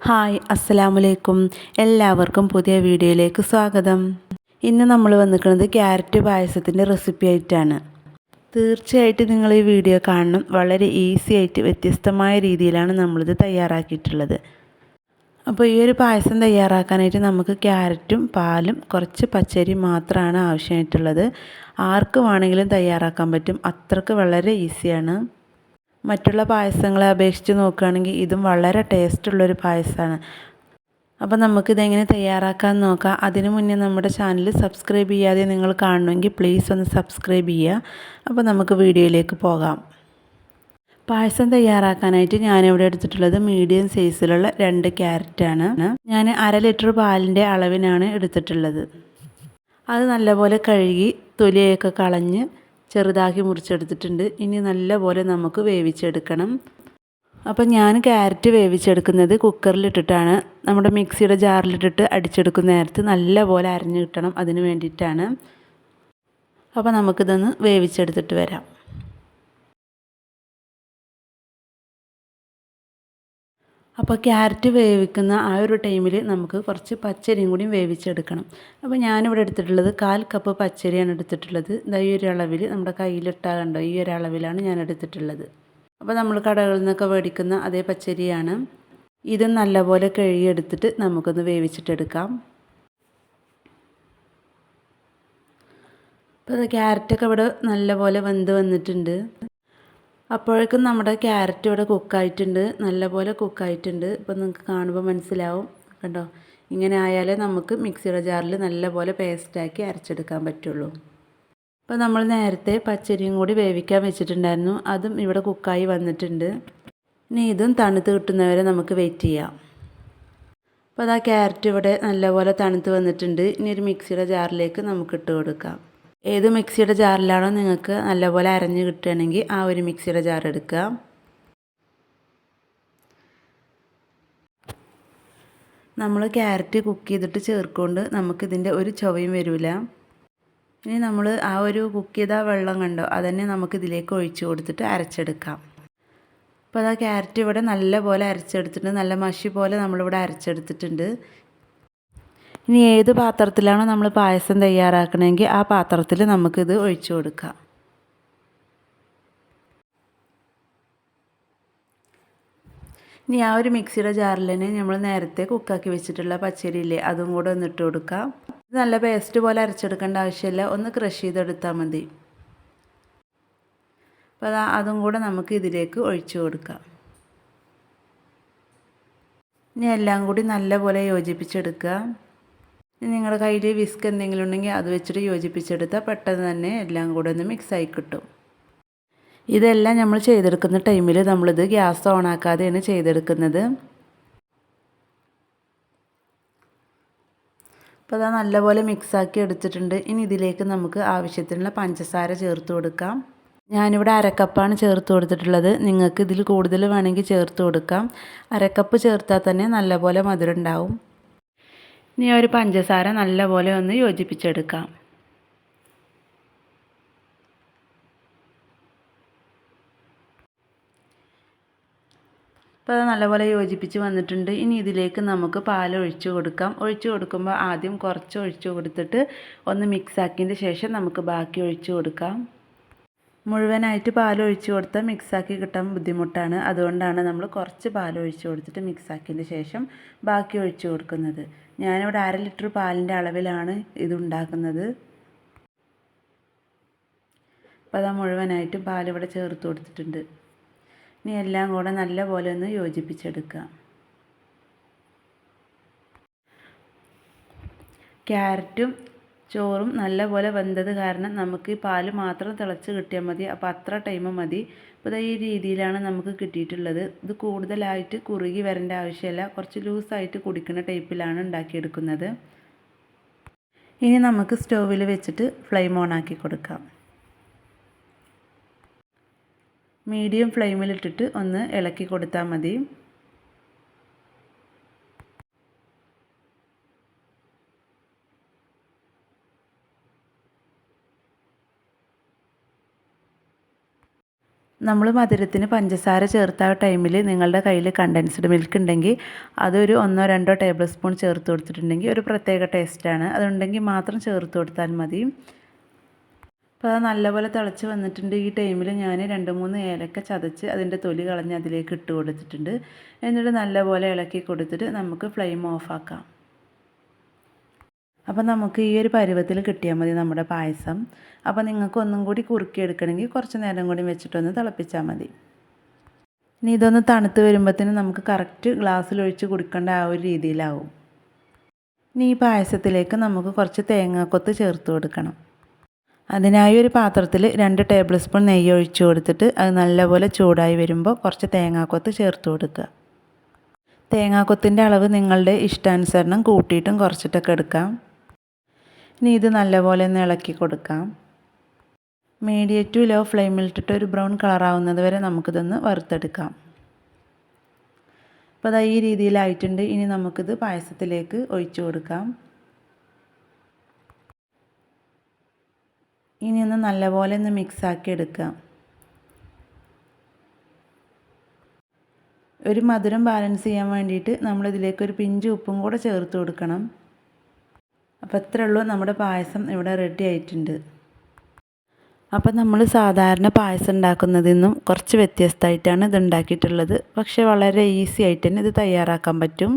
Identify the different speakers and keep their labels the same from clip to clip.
Speaker 1: Hi അസ്സലാമലൈക്കും എല്ലാവർക്കും പുതിയ വീഡിയോയിലേക്ക് സ്വാഗതം. ഇന്ന് നമ്മൾ വന്നിരിക്കുന്നത് ക്യാരറ്റ് പായസത്തിന്റെ റെസിപ്പി ആയിട്ടാണ്. തീർച്ചയായിട്ടും നിങ്ങൾ ഈ വീഡിയോ കാണണം. വളരെ ഈസി ആയിട്ട് വ്യത്യസ്തമായ രീതിയിലാണ് നമ്മളിത് തയ്യാറാക്കിയിട്ടുള്ളത്. അപ്പോൾ ഈ ഒരു പായസം തയ്യാറാക്കാനായിട്ട് നമുക്ക് ക്യാരറ്റും പാലും കുറച്ച് പച്ചരി മാത്രമാണ് ആവശ്യമായിട്ടുള്ളത്. ആർക്ക് വേണമെങ്കിലും തയ്യാറാക്കാൻ പറ്റും. അത്രയ്ക്ക് വളരെ ഈസിയാണ്. മറ്റുള്ള പായസങ്ങളെ അപേക്ഷിച്ച് നോക്കുകയാണെങ്കിൽ ഇതും വളരെ ടേസ്റ്റുള്ളൊരു പായസമാണ്. അപ്പോൾ നമുക്കിതെങ്ങനെ തയ്യാറാക്കാൻ നോക്കാം. അതിനു മുന്നേ നമ്മുടെ ചാനൽ സബ്സ്ക്രൈബ് ചെയ്യാതെ നിങ്ങൾ കാണണമെങ്കിൽ പ്ലീസ് ഒന്ന് സബ്സ്ക്രൈബ് ചെയ്യുക. അപ്പോൾ നമുക്ക് വീഡിയോയിലേക്ക് പോകാം. പായസം തയ്യാറാക്കാനായിട്ട് ഞാനിവിടെ എടുത്തിട്ടുള്ളത് മീഡിയം സൈസിലുള്ള രണ്ട് ക്യാരറ്റാണ്. ഞാൻ അര ലിറ്റർ പാലിന്റെ അളവിനാണ് എടുത്തിട്ടുള്ളത്. അത് നല്ലപോലെ കഴുകി തൊലിയൊക്കെ കളഞ്ഞ് ചെറുതാക്കി മുറിച്ചെടുത്തിട്ടുണ്ട്. ഇനി നല്ലപോലെ നമുക്ക് വേവിച്ചെടുക്കണം. അപ്പം ഞാൻ ക്യാരറ്റ് വേവിച്ചെടുക്കുന്നത് കുക്കറിലിട്ടിട്ടാണ് നമ്മുടെ മിക്സിയുടെ ജാറിലിട്ടിട്ട് അടിച്ചെടുക്കുന്ന നേരത്ത് നല്ലപോലെ അരഞ്ഞു കിട്ടണം അതിന് വേണ്ടിയിട്ടാണ്. അപ്പോൾ നമുക്കിതൊന്ന് വേവിച്ചെടുത്തിട്ട് വരാം. അപ്പോൾ ക്യാരറ്റ് വേവിക്കുന്ന ആ ഒരു ടൈമിൽ നമുക്ക് കുറച്ച് പച്ചരിയും കൂടി വേവിച്ചെടുക്കണം. അപ്പോൾ ഞാനിവിടെ എടുത്തിട്ടുള്ളത് കാൽ കപ്പ് പച്ചരിയാണ് എടുത്തിട്ടുള്ളത്. ഇതാ ഈ ഒരു നമ്മുടെ കയ്യിലിട്ടാൽ കണ്ടോ? ഈ ഒരു അളവിലാണ് ഞാൻ എടുത്തിട്ടുള്ളത്. അപ്പോൾ നമ്മൾ കടകളിൽ നിന്നൊക്കെ മേടിക്കുന്ന അതേ പച്ചരിയാണ്. ഇത് നല്ലപോലെ കഴുകിയെടുത്തിട്ട് നമുക്കൊന്ന് വേവിച്ചിട്ടെടുക്കാം. അപ്പോൾ ക്യാരറ്റൊക്കെ ഇവിടെ നല്ലപോലെ വെന്ത് വന്നിട്ടുണ്ട്. അപ്പോഴേക്കും നമ്മുടെ ക്യാരറ്റ് ഇവിടെ കുക്കായിട്ടുണ്ട്. നല്ലപോലെ കുക്കായിട്ടുണ്ട്. ഇപ്പോൾ നിങ്ങൾക്ക് കാണുമ്പോൾ മനസ്സിലാവും. കണ്ടോ? ഇങ്ങനെ ആയാലേ നമുക്ക് മിക്സിയുടെ ജാറിൽ നല്ലപോലെ പേസ്റ്റാക്കി അരച്ചെടുക്കാൻ പറ്റുള്ളൂ. അപ്പോൾ നമ്മൾ നേരത്തെ പച്ചരിയും കൂടി വേവിക്കാൻ വെച്ചിട്ടുണ്ടായിരുന്നു. അതും ഇവിടെ കുക്കായി വന്നിട്ടുണ്ട്. ഇനി ഇതും തണുത്ത് കിട്ടുന്നവരെ നമുക്ക് വെയിറ്റ് ചെയ്യാം. അപ്പോൾ അതാ ക്യാരറ്റ് ഇവിടെ നല്ലപോലെ തണുത്ത് വന്നിട്ടുണ്ട്. ഇനി ഒരു മിക്സിയുടെ ജാറിലേക്ക് നമുക്ക് ഇട്ട് കൊടുക്കാം. ഏത് മിക്സിയുടെ ജാറിലാണോ നിങ്ങൾക്ക് നല്ലപോലെ അരഞ്ഞ് കിട്ടുകയാണെങ്കിൽ ആ ഒരു മിക്സിയുടെ ജാർ എടുക്കുക. നമ്മൾ ക്യാരറ്റ് കുക്ക് ചെയ്തിട്ട് ചേർക്കൊണ്ട് നമുക്കിതിന്റെ ഒരു ചൊവയും വരില്ല. ഇനി നമ്മൾ ആ ഒരു കുക്ക് ചെയ്ത വെള്ളം കണ്ടോ? അതന്നെ നമുക്കിതിലേക്ക് ഒഴിച്ചു കൊടുത്തിട്ട് അരച്ചെടുക്കാം. അപ്പോൾ അതാ ക്യാരറ്റ് ഇവിടെ നല്ല പോലെ അരച്ചെടുത്തിട്ടുണ്ട്. നല്ല മഷി പോലെ നമ്മളിവിടെ അരച്ചെടുത്തിട്ടുണ്ട്. ഇനി ഏത് പാത്രത്തിലാണോ നമ്മൾ പായസം തയ്യാറാക്കണമെങ്കിൽ ആ പാത്രത്തിൽ നമുക്കിത് ഒഴിച്ചു കൊടുക്കാം. ഇനി ആ ഒരു മിക്സിയുടെ ജാറിൽ തന്നെ നമ്മൾ നേരത്തെ കുക്കാക്കി വെച്ചിട്ടുള്ള പച്ചരിയില്ലേ അതും കൂടെ ഒന്നിട്ട് കൊടുക്കാം. ഇത് നല്ല പേസ്റ്റ് പോലെ അരച്ചെടുക്കേണ്ട ആവശ്യമില്ല ഒന്ന് ക്രഷ് ചെയ്തെടുത്താൽ മതി. അപ്പോൾ അതാ അതും കൂടെ നമുക്ക് ഇതിലേക്ക് ഒഴിച്ചു കൊടുക്കാം. ഇനി എല്ലാം കൂടി നല്ലപോലെ യോജിപ്പിച്ചെടുക്കുക. നിങ്ങളുടെ കയ്യിൽ വിസ്ക് എന്തെങ്കിലും ഉണ്ടെങ്കിൽ അത് വെച്ചിട്ട് യോജിപ്പിച്ചെടുത്താൽ പെട്ടെന്ന് തന്നെ എല്ലാം കൂടെ ഒന്ന് മിക്സായി കിട്ടും. ഇതെല്ലാം നമ്മൾ ചെയ്തെടുക്കുന്ന ടൈമിൽ നമ്മളിത് ഗ്യാസ് ഓൺ ആക്കാതെയാണ് ചെയ്തെടുക്കുന്നത്. അപ്പോൾ അത് നല്ലപോലെ മിക്സാക്കി എടുത്തിട്ടുണ്ട്. ഇനി ഇതിലേക്ക് നമുക്ക് ആവശ്യത്തിനുള്ള പഞ്ചസാര ചേർത്ത് കൊടുക്കാം. ഞാനിവിടെ അരക്കപ്പാണ് ചേർത്ത് കൊടുത്തിട്ടുള്ളത്. നിങ്ങൾക്ക് ഇതിൽ കൂടുതൽ വേണമെങ്കിൽ ചേർത്ത് കൊടുക്കാം. അരക്കപ്പ് ചേർത്താൽ തന്നെ നല്ലപോലെ മധുരം ഉണ്ടാവും. ഇനി ഒരു പഞ്ചസാര നല്ലപോലെ ഒന്ന് യോജിപ്പിച്ചെടുക്കാം. അപ്പോൾ അത് നല്ലപോലെ യോജിപ്പിച്ച് വന്നിട്ടുണ്ട്. ഇനി ഇതിലേക്ക് നമുക്ക് പാൽ ഒഴിച്ച് കൊടുക്കാം. ഒഴിച്ച് കൊടുക്കുമ്പോൾ ആദ്യം കുറച്ച് ഒഴിച്ച് കൊടുത്തിട്ട് ഒന്ന് മിക്സ് ആക്കിയതിന് ശേഷം നമുക്ക് ബാക്കി ഒഴിച്ച് കൊടുക്കാം. മുഴുവനായിട്ട് പാൽ ഒഴിച്ച് കൊടുത്താൽ മിക്സാക്കി കിട്ടാൻ ബുദ്ധിമുട്ടാണ്. അതുകൊണ്ടാണ് നമ്മൾ കുറച്ച് പാൽ ഒഴിച്ച് കൊടുത്തിട്ട് മിക്സാക്കിയതിന് ശേഷം ബാക്കി ഒഴിച്ച് കൊടുക്കുന്നത്. ഞാനിവിടെ അര ലിറ്റർ പാലിന്റെ അളവിലാണ് ഇതുണ്ടാക്കുന്നത് അപ്പോൾ അതാ മുഴുവനായിട്ടും പാലിവിടെ ചേർത്ത് കൊടുത്തിട്ടുണ്ട്. ഇനി എല്ലാം കൂടെ നല്ല പോലെ ഒന്ന് യോജിപ്പിച്ചെടുക്കുക ക്യാരറ്റും ചോറും നല്ലപോലെ വെന്തത് കാരണം നമുക്ക് പാൽ മാത്രം തിളച്ച് കിട്ടിയാൽ മതി. അപ്പോൾ അത്ര ടൈം മതി. അപ്പോൾ ഈ രീതിയിലാണ് നമുക്ക് കിട്ടിയിട്ടുള്ളത്. ഇത് കൂടുതലായിട്ട് കുറുകി വരേണ്ട ആവശ്യമില്ല കുറച്ച് ലൂസായിട്ട് കുടിക്കുന്ന ടൈപ്പിലാണ് ഉണ്ടാക്കിയെടുക്കുന്നത്. ഇനി നമുക്ക് സ്റ്റൗവിൽ വെച്ചിട്ട് ഫ്ലെയിം ഓൺ ആക്കി കൊടുക്കാം. മീഡിയം ഫ്ലെയിമിലിട്ടിട്ട് ഒന്ന് ഇളക്കി കൊടുത്താൽ മതി. നമ്മൾ മധുരത്തിന് പഞ്ചസാര ചേർത്ത ടൈമിൽ നിങ്ങളുടെ കയ്യിൽ കണ്ടൻസ്ഡ് മിൽക്ക് ഉണ്ടെങ്കിൽ അതൊരു ഒന്നോ രണ്ടോ ടേബിൾ സ്പൂൺ ചേർത്ത് കൊടുത്തിട്ടുണ്ടെങ്കിൽ ഒരു പ്രത്യേക ടേസ്റ്റാണ് അതുണ്ടെങ്കിൽ മാത്രം ചേർത്ത് കൊടുത്താൽ മതി. അപ്പോൾ അത് നല്ലപോലെ തിളച്ച് വന്നിട്ടുണ്ട്. ഈ ടൈമിൽ ഞാൻ രണ്ട് മൂന്ന് ഏലക്ക ചതച്ച് അതിന്റെ തൊലി കളഞ്ഞ് അതിലേക്ക് ഇട്ട് കൊടുത്തിട്ടുണ്ട്. എന്നിട്ട് നല്ലപോലെ ഇളക്കി കൊടുത്തിട്ട് നമുക്ക് ഫ്ലെയിം ഓഫാക്കാം അപ്പോൾ നമുക്ക് ഈ ഒരു പരുവത്തിൽ കിട്ടിയാൽ മതി നമ്മുടെ പായസം. അപ്പോൾ നിങ്ങൾക്ക് ഒന്നും കൂടി കുറുക്കി എടുക്കണമെങ്കിൽ കുറച്ച് നേരം കൂടി വെച്ചിട്ടൊന്ന് തിളപ്പിച്ചാൽ മതി. ഇനി ഇതൊന്ന് തണുത്ത് വരുമ്പോഴത്തേനും നമുക്ക് കറക്റ്റ് ഗ്ലാസ്സിലൊഴിച്ച് കുടിക്കേണ്ട ആ ഒരു രീതിയിലാവും. ഇനി ഈ പായസത്തിലേക്ക് നമുക്ക് കുറച്ച് തേങ്ങാക്കൊത്ത് ചേർത്ത് കൊടുക്കണം. അതിനായി ഒരു പാത്രത്തിൽ രണ്ട് ടേബിൾ സ്പൂൺ നെയ്യ് ഒഴിച്ചു കൊടുത്തിട്ട് അത് നല്ലപോലെ ചൂടായി വരുമ്പോൾ കുറച്ച് തേങ്ങാക്കൊത്ത് ചേർത്ത് കൊടുക്കുക. തേങ്ങാക്കൊത്തിന്റെ അളവ് നിങ്ങളുടെ ഇഷ്ടാനുസരണം കൂട്ടിയിട്ടും കുറച്ചിട്ടൊക്കെ എടുക്കാം. ഇനി ഇത് നല്ലപോലെ ഒന്ന് ഇളക്കി കൊടുക്കാം. മീഡിയം ടു ലോ ഫ്ലെയിമിലിട്ടിട്ട് ഒരു ബ്രൗൺ കളറാവുന്നത് വരെ നമുക്കിതൊന്ന് വറുത്തെടുക്കാം. അപ്പോൾ അതാ ഈ രീതിയിലായിട്ടുണ്ട്. ഇനി നമുക്കിത് പായസത്തിലേക്ക് ഒഴിച്ചു കൊടുക്കാം. ഇനി ഒന്ന് നല്ലപോലെ ഒന്ന് മിക്സാക്കി എടുക്കാം. ഒരു മധുരം ബാലൻസ് ചെയ്യാൻ വേണ്ടിയിട്ട് നമ്മളിതിലേക്ക് ഒരു പിഞ്ച് ഉപ്പും കൂടെ ചേർത്ത് കൊടുക്കണം. അപ്പോൾ ഇത്രയേ ഉള്ളൂ. നമ്മുടെ പായസം ഇവിടെ റെഡി ആയിട്ടുണ്ട്. അപ്പോൾ നമ്മൾ സാധാരണ പായസം ഉണ്ടാക്കുന്നതിൽ നിന്നും കുറച്ച് വ്യത്യസ്തമായിട്ടാണ് ഇത് ഉണ്ടാക്കിയിട്ടുള്ളത്. പക്ഷേ വളരെ ഈസി ആയിട്ട് തന്നെ ഇത് തയ്യാറാക്കാൻ പറ്റും.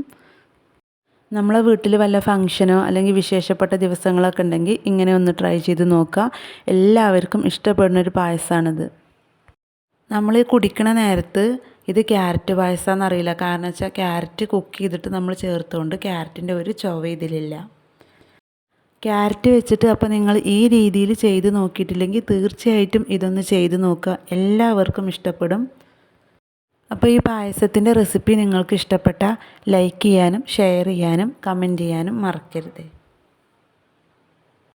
Speaker 1: നമ്മളെ വീട്ടിൽ വല്ല ഫംഗ്ഷനോ അല്ലെങ്കിൽ വിശേഷപ്പെട്ട ദിവസങ്ങളൊക്കെ ഉണ്ടെങ്കിൽ ഇങ്ങനെ ഒന്ന് ട്രൈ ചെയ്ത് നോക്കുക. എല്ലാവർക്കും ഇഷ്ടപ്പെടുന്ന ഒരു പായസമാണിത് നമ്മൾ കുടിക്കണ നേരത്ത് ഇത് ക്യാരറ്റ് പായസമാണെന്നറിയില്ല കാരണം വെച്ചാൽ ക്യാരറ്റ് കുക്ക് ചെയ്തിട്ട് നമ്മൾ ചേർത്തുകൊണ്ട് ക്യാരറ്റിന്റെ ഒരു ചൊവ ഇതിലില്ല. ക്യാരറ്റ് വെച്ചിട്ട് അപ്പോൾ നിങ്ങൾ ഈ രീതിയിൽ ചെയ്ത് നോക്കിയിട്ടില്ലെങ്കിൽ തീർച്ചയായിട്ടും ഇതൊന്ന് ചെയ്ത് നോക്കുക. എല്ലാവർക്കും ഇഷ്ടപ്പെടും. അപ്പോൾ ഈ പായസത്തിന്റെ റെസിപ്പി നിങ്ങൾക്ക് ഇഷ്ടപ്പെട്ട ലൈക്ക് ചെയ്യാനും ഷെയർ ചെയ്യാനും കമന്റ് ചെയ്യാനും മറക്കരുത്.